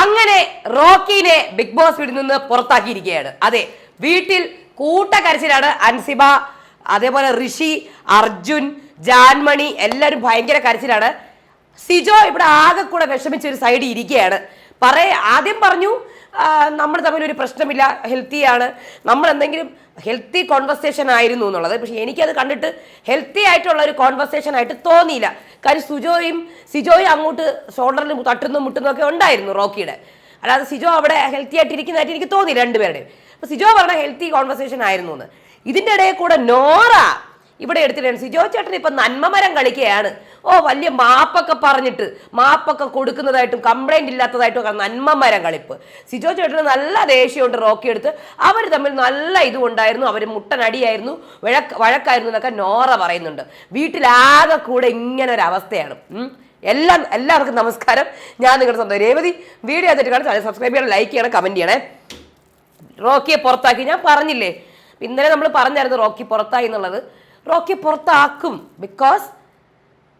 അങ്ങനെ റോക്കിനെ big boss വീട്ടിൽ നിന്ന് പുറത്താക്കിയിരിക്കുകയാണ്. അതെ വീട്ടിൽ കൂട്ടക്കരച്ചിലാണ് അൻസിബ അതേപോലെ ഋഷി അർജുൻ ജാൻമണി എല്ലാവരും ഭയങ്കര കരച്ചിലാണ്. സിജോ ഇവിടെ ആകെ കൂടെ വിഷമിച്ച ഒരു സൈഡിൽ ഇരിക്കുകയാണ്. പറയ ആദ്യം പറഞ്ഞു നമ്മൾ തമ്മിൽ ഒരു പ്രശ്നമില്ല. ഹെൽത്തിയാണ് നമ്മൾ എന്തെങ്കിലും ഹെൽത്തി കോൺവെർസേഷൻ ആയിരുന്നു എന്നുള്ളത്. പക്ഷെ എനിക്കത് കണ്ടിട്ട് ഹെൽത്തി ആയിട്ടുള്ള ഒരു കോൺവെർസേഷൻ ആയിട്ട് തോന്നിയില്ല. കാര്യം സുജോയും സിജോയും അങ്ങോട്ട് ഷോൾഡറിൽ തട്ടുന്നു മുട്ടുന്നു ഒക്കെ ഉണ്ടായിരുന്നു റോക്കിയുടെ. അല്ലാതെ സിജോ അവിടെ ഹെൽത്തി ആയിട്ട് ഇരിക്കുന്നതായിട്ട് എനിക്ക് തോന്നി രണ്ടുപേരുടെയും. അപ്പൊ സിജോ പറഞ്ഞ ഹെൽത്തി കോൺവെർസേഷൻ ആയിരുന്നു എന്ന്. ഇതിന്റെ ഇടയിൽ കൂടെ നോറ ഇവിടെ എടുത്തിട്ടുണ്ട്. സിജോ ചേട്ടൻ ഇപ്പൊ നന്മമരം കളിക്കുകയാണ്. ഓ വലിയ മാപ്പൊക്കെ പറഞ്ഞിട്ട് മാപ്പൊക്കെ കൊടുക്കുന്നതായിട്ടും കംപ്ലൈന്റ് ഇല്ലാത്തതായിട്ടും ഒക്കെ നന്മമരം കളിപ്പ്. സിജോ ചേട്ടന് നല്ല ദേഷ്യമുണ്ട് റോക്കി എടുത്ത്. അവർ തമ്മിൽ നല്ല ഇതും ഉണ്ടായിരുന്നു അവർ മുട്ടനടിയായിരുന്നു. വഴക്ക് വഴക്കായിരുന്നു എന്നൊക്കെ നോറ പറയുന്നുണ്ട്. വീട്ടിലാകെ കൂടെ ഇങ്ങനെ ഒരു അവസ്ഥയാണ്. എല്ലാം എല്ലാവർക്കും നമസ്കാരം. ഞാൻ നിങ്ങളുടെ സ്വന്തം രേവതി. വീഡിയോ ആയിട്ട് കാണാൻ സബ്സ്ക്രൈബ് ചെയ്യണം ലൈക്ക് ചെയ്യണം കമന്റ് ചെയ്യണേ. റോക്കിയെ പുറത്താക്കി. ഞാൻ പറഞ്ഞില്ലേ ഇന്നലെ നമ്മൾ പറഞ്ഞായിരുന്നു റോക്കി പുറത്തായി എന്നുള്ളത്. റോക്കി പുറത്താക്കും ബിക്കോസ്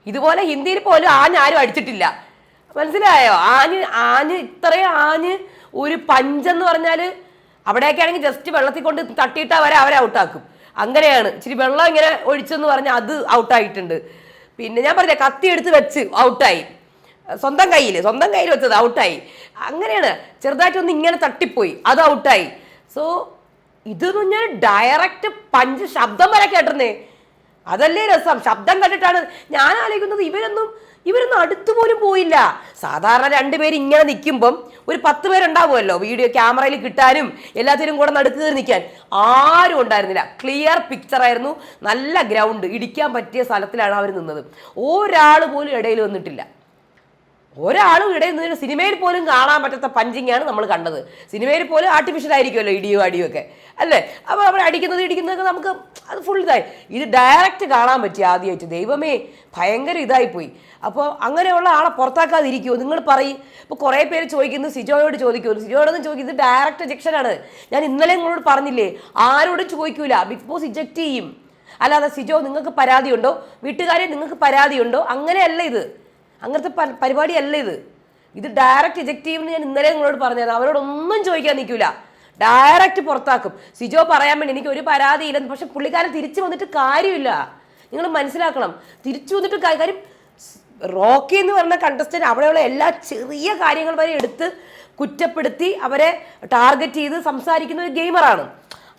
ഇതുപോലെ ഹിന്ദിയിൽ പോലും ആഞ്ഞ് ആരും അടിച്ചിട്ടില്ല. മനസ്സിലായോ? ആഞ്ഞ് ആഞ്ഞ് ഇത്രയും ആഞ്ഞ് ഒരു പഞ്ചെന്ന് പറഞ്ഞാൽ അവിടെയൊക്കെ ആണെങ്കിൽ ജസ്റ്റ് വെള്ളത്തിൽ കൊണ്ട് തട്ടിയിട്ടാൽ വരെ അവരെ ഔട്ടാക്കും അങ്ങനെയാണ്. ഇച്ചിരി വെള്ളം ഇങ്ങനെ ഒഴിച്ചെന്ന് പറഞ്ഞാൽ അത് ഔട്ടായിട്ടുണ്ട് പിന്നെ ഞാൻ പറഞ്ഞ കത്തി എടുത്ത് വെച്ച് ഔട്ടായി സ്വന്തം കയ്യിൽ സ്വന്തം കയ്യിൽ വെച്ചത് ഔട്ടായി അങ്ങനെയാണ്. ചെറുതായിട്ടൊന്ന് ഇങ്ങനെ തട്ടിപ്പോയി അത് ഔട്ടായി സോ ഇതൊന്നും ഞാൻ ഡയറക്റ്റ് പഞ്ച് ശബ്ദം വരെ കേട്ടിരുന്നേ. അതല്ലേ രസം? ശബ്ദം കണ്ടിട്ടാണ് ഞാൻ ആലോചിക്കുന്നത് ഇവരൊന്നും ഇവരൊന്നും അടുത്തു പോലും പോയില്ല. സാധാരണ രണ്ടുപേര് ഇങ്ങനെ നിൽക്കുമ്പം ഒരു പത്ത് പേരുണ്ടാവുമല്ലോ വീഡിയോ ക്യാമറയിൽ കിട്ടാനും എല്ലാത്തിനും കൂടെ നടുക്ക് കയറി നിൽക്കാൻ. ആരും ഉണ്ടായിരുന്നില്ല. ക്ലിയർ പിക്ചർ ആയിരുന്നു. നല്ല ഗ്രൗണ്ട് ഇടിക്കാൻ പറ്റിയ സ്ഥലത്തിലാണ് അവർ നിന്നത്. ഒരാൾ പോലും ഇടയിൽ വന്നിട്ടില്ല. ഒരാളും ഇടയിൽ നിന്ന് സിനിമയിൽ പോലും കാണാൻ പറ്റാത്ത പഞ്ചിങ്ങാണ് നമ്മൾ കണ്ടത്. സിനിമയിൽ പോലും ആർട്ടിഫിഷ്യൽ ആയിരിക്കുമല്ലോ ഇടിയോ അടിയോ ഒക്കെ. അല്ലേ? അപ്പോൾ അവർ അടിക്കുന്നത് ഇടിക്കുന്നതൊക്കെ നമുക്ക് അത് ഫുൾ ഇതായി. ഇത് ഡയറക്റ്റ് കാണാൻ പറ്റി ആദ്യമായിട്ട് ദൈവമേ ഭയങ്കര ഇതായി പോയി അപ്പോൾ അങ്ങനെയുള്ള ആളെ പുറത്താക്കാതിരിക്കുമോ നിങ്ങൾ പറയും. ഇപ്പോൾ കുറേ പേര് ചോദിക്കുന്നു സിജോയോട് ചോദിക്കുമോ സിജോയോടൊന്നും ചോദിക്കും ഇത് ഡയറക്റ്റ് എജക്ഷനാണ് ഞാൻ ഇന്നലെ നിങ്ങളോട് പറഞ്ഞില്ലേ ആരോടും ചോദിക്കൂല. ബിഗ് ബോസ് ഇജക്റ്റ് ചെയ്യും. അല്ലാതെ സിജോ നിങ്ങൾക്ക് പരാതിയുണ്ടോ? വീട്ടുകാരെ നിങ്ങൾക്ക് പരാതിയുണ്ടോ? അങ്ങനെയല്ല ഇത്. അങ്ങനത്തെ പരിപാടിയല്ല ഇത്. ഇത് ഡയറക്റ്റ് ഇജക്റ്റ് ചെയ്യുമെന്ന് ഞാൻ ഇന്നലെ നിങ്ങളോട് പറഞ്ഞത്. അവരോടൊന്നും ചോദിക്കാൻ നിൽക്കില്ല ഡയറക്റ്റ് പുറത്താക്കും. സിജോ പറയാൻ വേണ്ടി എനിക്ക് ഒരു പരാതിയില്ല പക്ഷെ പുള്ളിക്കാരൻ തിരിച്ചു വന്നിട്ട് കാര്യമില്ല. നിങ്ങൾ മനസ്സിലാക്കണം. തിരിച്ചു വന്നിട്ട് കാര്യം റോക്കി എന്ന് പറഞ്ഞ കണ്ടസ്റ്റന്റ് അവിടെയുള്ള എല്ലാ ചെറിയ കാര്യങ്ങൾ വരെ എടുത്ത് കുറ്റപ്പെടുത്തി അവരെ ടാർഗറ്റ് ചെയ്ത് സംസാരിക്കുന്ന ഒരു ഗെയിമറാണ്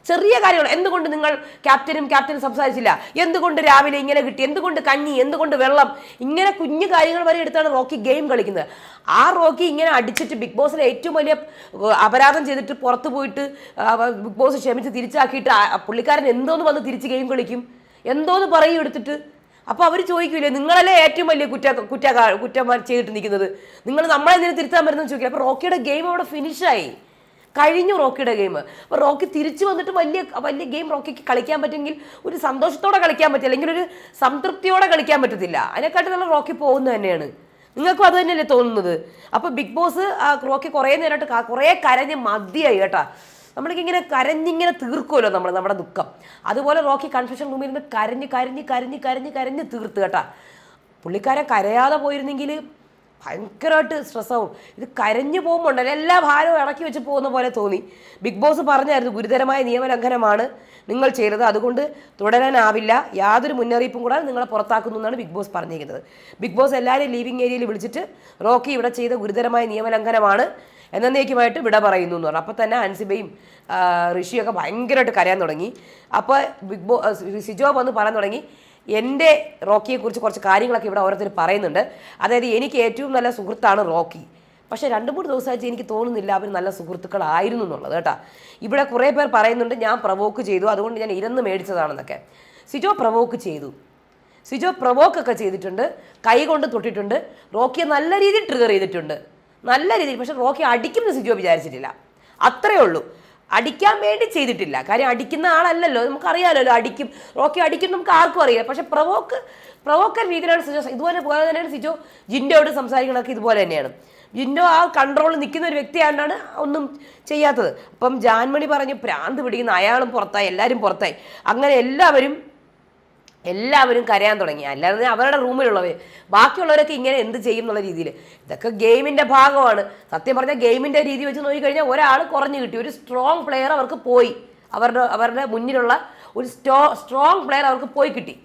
ചെറിയ കാര്യങ്ങൾ. എന്തുകൊണ്ട് നിങ്ങൾ ക്യാപ്റ്റനും ക്യാപ്റ്റനും സംസാരിച്ചില്ല? എന്തുകൊണ്ട് രാവിലെ ഇങ്ങനെ കിട്ടി? എന്തുകൊണ്ട് കഞ്ഞി? എന്തുകൊണ്ട് വെള്ളം? ഇങ്ങനെ കുഞ്ഞു കാര്യങ്ങൾ വരെ എടുത്താണ് റോക്കി ഗെയിം കളിക്കുന്നത്. ആ റോക്കി ഇങ്ങനെ അടിച്ചിട്ട് ബിഗ് ബോസിലെ ഏറ്റവും വലിയ അപരാധം ചെയ്തിട്ട് പുറത്തു പോയിട്ട് ബിഗ് ബോസ് ക്ഷമിച്ച് തിരിച്ചാക്കിയിട്ട് പുള്ളിക്കാരൻ എന്തോന്ന് വന്ന് തിരിച്ച് ഗെയിം കളിക്കും? എന്തോന്ന് പറയും എടുത്തിട്ട്? അപ്പോൾ അവർ ചോദിക്കൂലേ നിങ്ങളല്ലേ ഏറ്റവും വലിയ കുറ്റ കുറ്റ കുറ്റം ചെയ്തിട്ട് നിൽക്കുന്നത്? നിങ്ങൾ നമ്മളെ എന്തിനു തിരുത്താൻ പറ്റുന്നതെന്ന് ചോദിക്കില്ല അപ്പോൾ റോക്കിയുടെ ഗെയിം അവിടെ ഫിനിഷായി കഴിഞ്ഞു റോക്കിയുടെ ഗെയിം അപ്പോൾ റോക്കി തിരിച്ചു വന്നിട്ട് വലിയ വലിയ ഗെയിം റോക്കിക്ക് കളിക്കാൻ പറ്റുമെങ്കിൽ ഒരു സന്തോഷത്തോടെ കളിക്കാൻ പറ്റില്ല. അല്ലെങ്കിൽ ഒരു സംതൃപ്തിയോടെ കളിക്കാൻ പറ്റത്തില്ല. അതിനെക്കാട്ടും നല്ല റോക്കി പോകുന്നത് തന്നെയാണ്. നിങ്ങൾക്കും അത് തന്നെയല്ലേ തോന്നുന്നത്? അപ്പോൾ ബിഗ് ബോസ് ആ റോക്കി കുറേ നേരമായിട്ട് കുറേ കരഞ്ഞ് മതിയായി കേട്ടാ. ഇങ്ങനെ കരഞ്ഞിങ്ങനെ തീർക്കുമല്ലോ നമ്മൾ നമ്മുടെ ദുഃഖം. അതുപോലെ റോക്കി കൺഫ്യൂഷൻ റൂമിൽ നിന്ന് കരഞ്ഞ് കരഞ്ഞ് കരഞ്ഞ് കരഞ്ഞ് കരഞ്ഞ് തീർത്ത് കേട്ടാ. പുള്ളിക്കാരെ കരയാതെ പോയിരുന്നെങ്കിൽ ഭയങ്കരമായിട്ട് സ്ട്രെസ്സാവും. ഇത് കരഞ്ഞു പോകുമ്പോണ്ടല്ലോ എല്ലാ ഭാരവും ഇറക്കി വെച്ച് പോകുന്ന പോലെ തോന്നി. ബിഗ് ബോസ് പറഞ്ഞായിരുന്നു ഗുരുതരമായ നിയമലംഘനമാണ് നിങ്ങൾ ചെയ്തത്. അതുകൊണ്ട് തുടരാനാവില്ല. യാതൊരു മുന്നറിയിപ്പും കൂടാതെ നിങ്ങളെ പുറത്താക്കുന്നു എന്നാണ് ബിഗ് ബോസ് പറഞ്ഞിരിക്കുന്നത്. ബിഗ് ബോസ് എല്ലാവരെയും ലീവിംഗ് ഏരിയയിൽ വിളിച്ചിട്ട് റോക്കി ഇവിടെ ചെയ്ത ഗുരുതരമായ നിയമലംഘനമാണ് എന്നേക്കുമായിട്ട് വിട പറയുന്നു എന്ന് പറഞ്ഞു. അപ്പോൾ തന്നെ അൻസിബയും ഋഷിയൊക്കെ ഭയങ്കരമായിട്ട് കരയാൻ തുടങ്ങി. അപ്പോൾ ബിഗ് ബോ സിജോ വന്ന് പറയാൻ തുടങ്ങി എന്റെ റോക്കിയെക്കുറിച്ച് കുറച്ച് കാര്യങ്ങളൊക്കെ ഇവിടെ ഓരോരുത്തർ പറയുന്നുണ്ട്. അതായത് എനിക്ക് ഏറ്റവും നല്ല സുഹൃത്താണ് റോക്കി. പക്ഷേ രണ്ട് മൂന്ന് ദിവസമായിട്ട് എനിക്ക് തോന്നുന്നില്ല അവർ നല്ല സുഹൃത്തുക്കളായിരുന്നു എന്നുള്ളത് കേട്ടോ. ഇവിടെ കുറേ പേർ പറയുന്നുണ്ട് ഞാൻ പ്രവോക്ക് ചെയ്തു. അതുകൊണ്ട് ഞാൻ ഇരന്ന് മേടിച്ചതാണെന്നൊക്കെ. സിജോ പ്രവോക്ക് ചെയ്തു. സിജോ പ്രവോക്കൊക്കെ ചെയ്തിട്ടുണ്ട്. കൈ കൊണ്ട് തൊട്ടിട്ടുണ്ട്. റോക്കിയെ നല്ല രീതിയിൽ ട്രിഗർ ചെയ്തിട്ടുണ്ട്. നല്ല രീതിയിൽ. പക്ഷേ റോക്കി അടിക്കുമെന്ന് സിജോ വിചാരിച്ചിട്ടില്ല. അത്രേ ഉള്ളൂ. അടിക്കാൻ വേണ്ടി ചെയ്തിട്ടില്ല. കാര്യം അടിക്കുന്ന ആളല്ലല്ലോ. നമുക്കറിയാമല്ലോ അടിക്കും. റോക്കി അടിക്കും നമുക്ക് ആർക്കും അറിയാം. പക്ഷെ പ്രവോക്ക് പ്രവോക്കർ രീതിയിലാണ് സിജോ. ഇതുപോലെ പോലെ തന്നെയാണ് സിജോ ജിൻഡോയോട് സംസാരിക്കണമൊക്കെ ഇതുപോലെ തന്നെയാണ്. ജിൻഡോ ആ കൺട്രോളിൽ നിൽക്കുന്ന ഒരു വ്യക്തിയാണ്ടാണ് ഒന്നും ചെയ്യാത്തത്. അപ്പം ജാൻമണി പറഞ്ഞു പ്രാന്ത് പിടിക്കുന്ന അയാളും പുറത്തായി എല്ലാവരും പുറത്തായി. അങ്ങനെ എല്ലാവരും എല്ലാവരും കരയാൻ തുടങ്ങി. അല്ലാതെ അവരുടെ റൂമിലുള്ളവർ ബാക്കിയുള്ളവരൊക്കെ ഇങ്ങനെ എന്ത് ചെയ്യും എന്നുള്ള രീതിയിൽ ഇതൊക്കെ ഗെയിമിന്റെ ഭാഗമാണ്. സത്യം പറഞ്ഞാൽ ഗെയിമിന്റെ രീതി വെച്ച് നോക്കിക്കഴിഞ്ഞാൽ ഒരാൾ കുറഞ്ഞു കിട്ടി. ഒരു സ്ട്രോങ് പ്ലെയർ അവർക്ക് പോയി. അവരുടെ അവരുടെ മുന്നിലുള്ള ഒരു സ്ട്രോ സ്ട്രോങ് പ്ലെയർ അവർക്ക് പോയി കിട്ടി.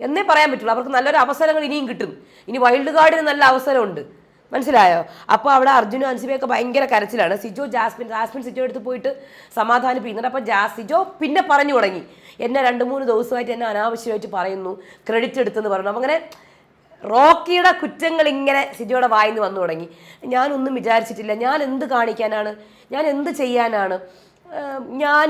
എന്നേ പറയാൻ പറ്റുള്ളൂ. അവർക്ക് നല്ലൊരു അവസരങ്ങൾ ഇനിയും കിട്ടും. ഇനി വൈൽഡ് കാർഡിന് നല്ല അവസരമുണ്ട്. മനസ്സിലായോ? അപ്പോൾ അവിടെ അർജുനും അൻസിബയൊക്കെ ഭയങ്കര കരച്ചിലാണ്. സിജോ ജാസ്മിൻ ജാസ്മിൻ സിജോ എടുത്ത് പോയിട്ട് സമാധാനിപ്പിക്കുന്നുണ്ട്. അപ്പോൾ ജാ സിജോ പിന്നെ പറഞ്ഞു തുടങ്ങി. എന്നെ രണ്ട് മൂന്ന് ദിവസമായിട്ട് എന്നെ അനാവശ്യമായിട്ട് പറയുന്നു. ക്രെഡിറ്റ് എടുത്തെന്ന് പറഞ്ഞു. അങ്ങനെ റോക്കിയുടെ കുറ്റങ്ങൾ ഇങ്ങനെ സിജോയുടെ വായിന്ന് വന്നു തുടങ്ങി. ഞാനൊന്നും വിചാരിച്ചിട്ടില്ല. ഞാൻ എന്ത് കാണിക്കാനാണ്? ഞാൻ എന്ത് ചെയ്യാനാണ്? ഞാൻ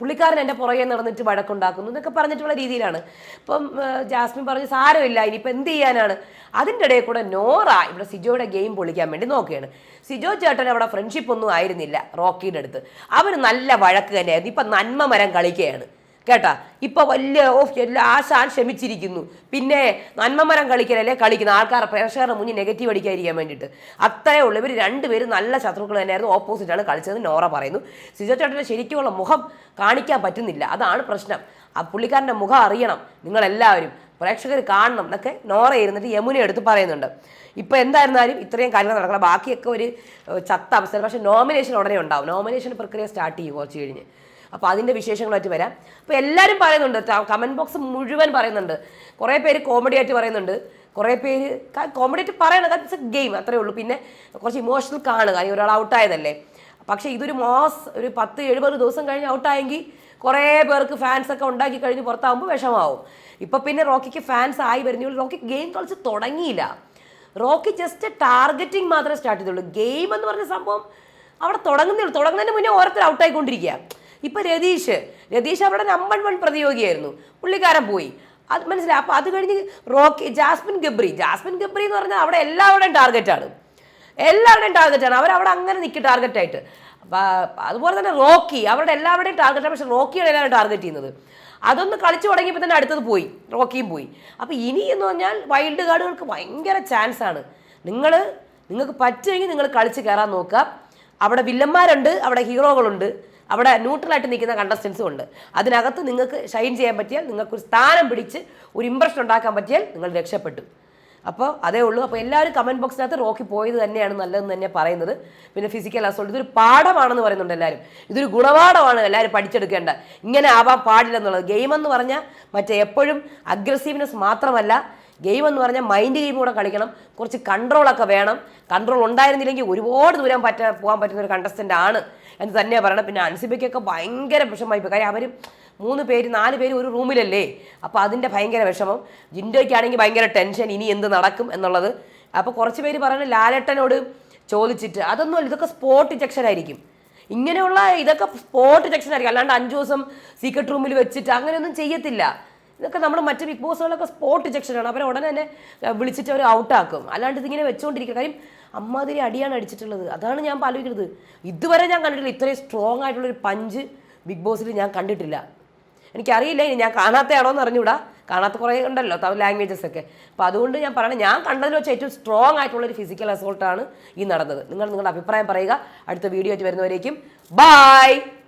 പുള്ളിക്കാരൻ എന്റെ പുറകെ നടന്നിട്ട് വഴക്കുണ്ടാക്കുന്നു എന്നൊക്കെ പറഞ്ഞിട്ടുള്ള രീതിയിലാണ്. ഇപ്പം ജാസ്മിൻ പറഞ്ഞു സാരമില്ല ഇനിയിപ്പോൾ എന്ത് ചെയ്യാനാണ്? അതിന്റെ ഇടയിൽ കൂടെ നോറ ഇവിടെ സിജോയുടെ ഗെയിം പൊളിക്കാൻ വേണ്ടി നോക്കുകയാണ്. സിജോ ചേട്ടൻ അവിടെ ഫ്രണ്ട്ഷിപ്പ് ഒന്നും ആയിരുന്നില്ല റോക്കിയുടെ അടുത്ത്. അവർ നല്ല വഴക്ക് തന്നെയായിരുന്നു. ഇപ്പം നന്മ മരം കളിക്കുകയാണ്. കേട്ടാ? ഇപ്പൊ വലിയ ഓഫ് എല്ലാ ആശാൻ ക്ഷമിച്ചിരിക്കുന്നു. പിന്നെ നന്മമരം കളിക്കലല്ലേ കളിക്കുന്ന ആൾക്കാർ പ്രേക്ഷകരുടെ മുന്നിൽ നെഗറ്റീവ് അടിക്കാതിരിക്കാൻ വേണ്ടിയിട്ട്. അത്രേ ഉള്ളൂ. ഇവർ രണ്ടുപേരും നല്ല ശത്രുക്കൾ തന്നെയായിരുന്നു. ആണ് കളിച്ചത് നോറ പറയുന്നു. സിജോ ചേട്ടന്റെ ശരിക്കുമുള്ള മുഖം കാണിക്കാൻ പറ്റുന്നില്ല. അതാണ് പ്രശ്നം. ആ പുള്ളിക്കാരന്റെ മുഖം അറിയണം നിങ്ങളെല്ലാവരും. പ്രേക്ഷകർ കാണണം എന്നൊക്കെ നോറ ഇരുന്നിട്ട് യമുന എടുത്ത് പറയുന്നുണ്ട്. ഇപ്പൊ എന്തായിരുന്നാലും ഇത്രയും കാര്യങ്ങൾ നടക്കണം. ബാക്കിയൊക്കെ ഒരു ചത്ത അവസരം പക്ഷേ നോമിനേഷൻ ഉടനെ ഉണ്ടാവും. നോമിനേഷൻ പ്രക്രിയ സ്റ്റാർട്ട് ചെയ്യും കുറച്ച് കഴിഞ്ഞ്. അപ്പോൾ അതിന്റെ വിശേഷങ്ങളായിട്ട് വരാം. അപ്പോൾ എല്ലാവരും പറയുന്നുണ്ട് കമന്റ് ബോക്സ് മുഴുവൻ പറയുന്നുണ്ട്. കുറേ പേര് കോമഡി ആയിട്ട് പറയുന്നുണ്ട്. കുറേ പേര് കോമഡി ആയിട്ട് പറയണത് ഇറ്റ്സ് എ ഗെയിം അത്രേ ഉള്ളൂ. പിന്നെ കുറച്ച് ഇമോഷണൽ കാണുക. കാര്യം ഒരാൾ ഔട്ടായതല്ലേ പക്ഷേ ഇതൊരു മാസ് ഒരു പത്ത് എഴുപത് ദിവസം കഴിഞ്ഞ് ഔട്ടായെങ്കിൽ കുറേ പേർക്ക് ഫാൻസ് ഒക്കെ ഉണ്ടാക്കി കഴിഞ്ഞ് പുറത്താകുമ്പോൾ വിഷമാവും ഇപ്പം പിന്നെ റോക്കിക്ക് ഫാൻസ് ആയി വരുന്നുള്ളൂ റോക്കി ഗെയിം കളിച്ച് തുടങ്ങിയില്ല. റോക്കി ജസ്റ്റ് ടാർഗറ്റിംഗ് മാത്രമേ സ്റ്റാർട്ട് ചെയ്തുള്ളൂ. ഗെയിം എന്ന് പറഞ്ഞ സംഭവം അവിടെ തുടങ്ങുന്നേ ഉള്ളൂ. തുടങ്ങുന്നതിന് മുന്നേ ഓരോരുത്തർ ഔട്ടായിക്കൊണ്ടിരിക്കുക ഇപ്പൊ രതീഷ് രതീഷ് അവിടെ നമ്പർ വൺ പ്രതിയോഗിയായിരുന്നു. പുള്ളിക്കാരൻ പോയി. അത് മനസ്സിലായി. അപ്പൊ അത് കഴിഞ്ഞ് റോക്കി ജാസ്മിൻ ഗബ്രി. ജാസ്മിൻ ഗബ്രി എന്ന് പറഞ്ഞാൽ അവിടെ എല്ലാവരുടെയും ടാർഗറ്റാണ് എല്ലാവരുടെയും ടാർഗറ്റാണ് അവരവിടെ അങ്ങനെ നിൽക്കും ടാർഗറ്റായിട്ട് അതുപോലെ തന്നെ റോക്കി അവരുടെ എല്ലാവരുടെയും ടാർഗറ്റാണ് പക്ഷെ റോക്കിയാണ് എല്ലാവരും ടാർഗറ്റ് ചെയ്യുന്നത്. അതൊന്ന് കളിച്ചു തുടങ്ങിയപ്പോൾ തന്നെ അടുത്തത് പോയി. റോക്കിയും പോയി. അപ്പോൾ ഇനി എന്ന് പറഞ്ഞാൽ വൈൽഡ് കാർഡുകൾക്ക് ഭയങ്കര ചാൻസ് ആണ്. നിങ്ങൾ നിങ്ങൾക്ക് പറ്റുമെങ്കിൽ നിങ്ങൾ കളിച്ച് കയറാൻ നോക്കുക. അവിടെ വില്ലന്മാരുണ്ട് അവിടെ ഹീറോകളുണ്ട് അവിടെ ന്യൂട്രലായിട്ട് നിൽക്കുന്ന കണ്ടസ്റ്റൻസും ഉണ്ട്. അതിനകത്ത് നിങ്ങൾക്ക് ഷൈൻ ചെയ്യാൻ പറ്റിയാൽ നിങ്ങൾക്ക് ഒരു സ്ഥാനം പിടിച്ച് ഒരു ഇമ്പ്രഷൻ ഉണ്ടാക്കാൻ പറ്റിയാൽ നിങ്ങൾ രക്ഷപ്പെട്ടു. അപ്പോൾ അതേ ഉള്ളൂ. അപ്പോൾ എല്ലാവരും കമന്റ് ബോക്സിനകത്ത് റോക്കി പോയത് തന്നെയാണ് നല്ലതെന്ന് തന്നെ പറയുന്നത്. പിന്നെ ഫിസിക്കൽ അസോൾട്ട് ഇതൊരു പാഠമാണെന്ന് പറയുന്നുണ്ട് എല്ലാവരും. ഇതൊരു ഗുണപാഠമാണ് എല്ലാവരും പഠിച്ചെടുക്കേണ്ടത്. ഇങ്ങനെ ആവാൻ പാടില്ലെന്നുള്ളത്. ഗെയിം എന്ന് പറഞ്ഞാൽ മറ്റേ എപ്പോഴും അഗ്രസീവ്നെസ് മാത്രമല്ല ഗെയിം എന്ന് പറഞ്ഞാൽ മൈൻഡ് ഗെയിം കൂടെ കളിക്കണം. കുറച്ച് കൺട്രോളൊക്കെ വേണം. കൺട്രോൾ ഉണ്ടായിരുന്നില്ലെങ്കിൽ ഒരുപാട് ദൂരം പറ്റ പോകാൻ പറ്റുന്ന ഒരു കണ്ടസ്റ്റന്റ് ആണ്. എന്ന് തന്നെയാണ് പറയണം പിന്നെ അൻസിബയ്ക്കൊക്കെ ഭയങ്കര വിഷമമായി. പോയി കാര്യം അവർ മൂന്ന് പേര് നാല് പേര് ഒരു റൂമിലല്ലേ? അപ്പോൾ അതിന്റെ ഭയങ്കര വിഷമം. ജിൻഡോയ്ക്കാണെങ്കിൽ ഭയങ്കര ടെൻഷൻ ഇനി എന്ത് നടക്കും എന്നുള്ളത്. അപ്പോൾ കുറച്ച് പേര് പറയുന്നത് ലാലേട്ടനോട് ചോദിച്ചിട്ട് അതൊന്നുമല്ല ഇതൊക്കെ സ്പോട്ട് ഇജക്ഷൻ ആയിരിക്കും. ഇങ്ങനെയുള്ള ഇതൊക്കെ സ്പോട്ട് ഇജക്ഷൻ ആയിരിക്കും. അല്ലാണ്ട് അഞ്ച് ദിവസം സീക്രട്ട് റൂമിൽ വെച്ചിട്ട് അങ്ങനെയൊന്നും ചെയ്യത്തില്ല. ഇതൊക്കെ നമ്മൾ മറ്റ് ബിഗ് ബോസുകളൊക്കെ സ്പോട്ട് ഇജക്ഷനാണ്. അവരെ ഉടനെ തന്നെ വിളിച്ചിട്ട് അവർ ഔട്ടാക്കും അല്ലാണ്ട് ഇതിങ്ങനെ വെച്ചുകൊണ്ടിരിക്കുക കാര്യം അമ്മാതിരി അടിയാണ് അടിച്ചിട്ടുള്ളത്. അതാണ് ഞാൻ ആലോചിക്കുന്നത്. ഇതുവരെ ഞാൻ കണ്ടിട്ടില്ല. ഇത്രയും സ്ട്രോങ് ആയിട്ടുള്ളൊരു പഞ്ച് ബിഗ് ബോസിൽ ഞാൻ കണ്ടിട്ടില്ല. എനിക്കറിയില്ല. ഇനി ഞാൻ കാണാത്തയാണോ എന്ന് അറിഞ്ഞൂടാ കാണാത്ത കുറേ ഉണ്ടല്ലോ ലാംഗ്വേജസ് ഒക്കെ. അപ്പോൾ അതുകൊണ്ട് ഞാൻ പറയണത് ഞാൻ കണ്ടതിൽ വെച്ച് ഏറ്റവും സ്ട്രോങ് ആയിട്ടുള്ളൊരു ഫിസിക്കൽ അസോൾട്ടാണ് ഈ നടന്നത്. നിങ്ങൾ നിങ്ങളുടെ അഭിപ്രായം പറയുക. അടുത്ത വീഡിയോ ആയിട്ട് വരുന്നവരേക്കും. ബായ്